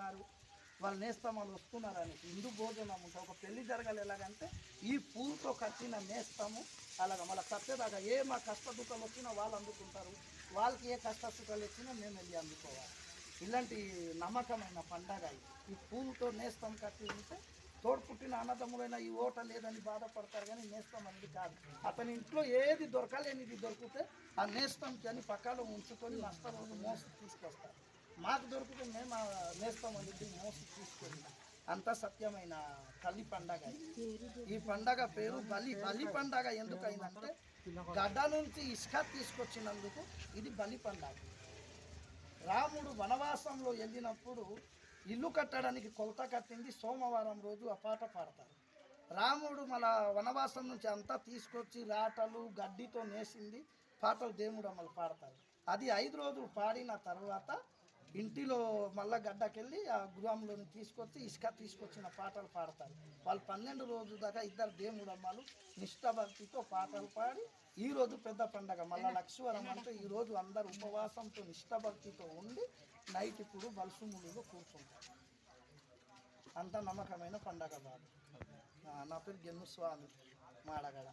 వస్తున్నారు వాళ్ళు నేస్తమాలు వస్తున్నారు అనేసి హిందూ భోజనం ఉంటుంది ఒక పెళ్ళి జరగాలి ఎలాగంటే ఈ పూలతో కట్టిన నేస్తాము అలాగ మళ్ళీ కట్టేదాకా ఏ మా కష్ట దుఃఖాలు వచ్చినా వాళ్ళు అందుకుంటారు. వాళ్ళకి ఏ కష్ట సుఖాలు వచ్చినా మేము వెళ్ళి అందుకోవాలి. ఇలాంటి నమ్మకమైన పండగ ఈ పూలతో నేస్తాం కట్టి ఉంటే తోడు పుట్టిన అన్నదమ్ములైన ఈ ఓట లేదని బాధపడతారు కానీ నేస్తాం అనేది కాదు. అతని ఇంట్లో ఏది దొరకలేనిది దొరికితే ఆ నేస్తాంకి అని పక్కలో ఉంచుకొని నష్టం మోసి తీసుకొస్తారు. మాకు దొరుకుతుంది మేము ఆ అనేది మోసి తీసుకొని అంత సత్యమైన తల్లి పండగ ఈ పండగ పేరు బలి బలి పండగ ఎందుకైందంటే గడ్డ నుంచి ఇసుక తీసుకొచ్చినందుకు ఇది బలి పండగ. రాముడు వనవాసంలో వెళ్ళినప్పుడు ఇల్లు కట్టడానికి కొలత కట్టింది సోమవారం రోజు ఆ పాట పాడతారు. రాముడు మన వనవాసం నుంచి అంతా తీసుకొచ్చి రాటలు గడ్డితో నేసింది పాటలు దేవుడు అమలు పాడతారు. అది ఐదు రోజులు పాడిన తర్వాత ఇంటిలో మళ్ళా గడ్డకెళ్ళి ఆ గృహంలోని తీసుకొచ్చి ఇసుక తీసుకొచ్చిన పాటలు పాడతారు. వాళ్ళు పన్నెండు రోజుల దాకా ఇద్దరు దేవుడు అమ్మాలు నిష్ఠభక్తితో పాటలు పాడి ఈ రోజు పెద్ద పండగ. మళ్ళా లక్ష్మీవరం అంటే ఈ రోజు అందరు ఉపవాసంతో నిష్ఠభక్తితో ఉండి నైట్ ఇప్పుడు బల్సుముడిలో కూర్చుంటారు. అంత నమ్మకమైన పండగ బాబు. నా పేరు గెన్ను స్వామి మాడగడ.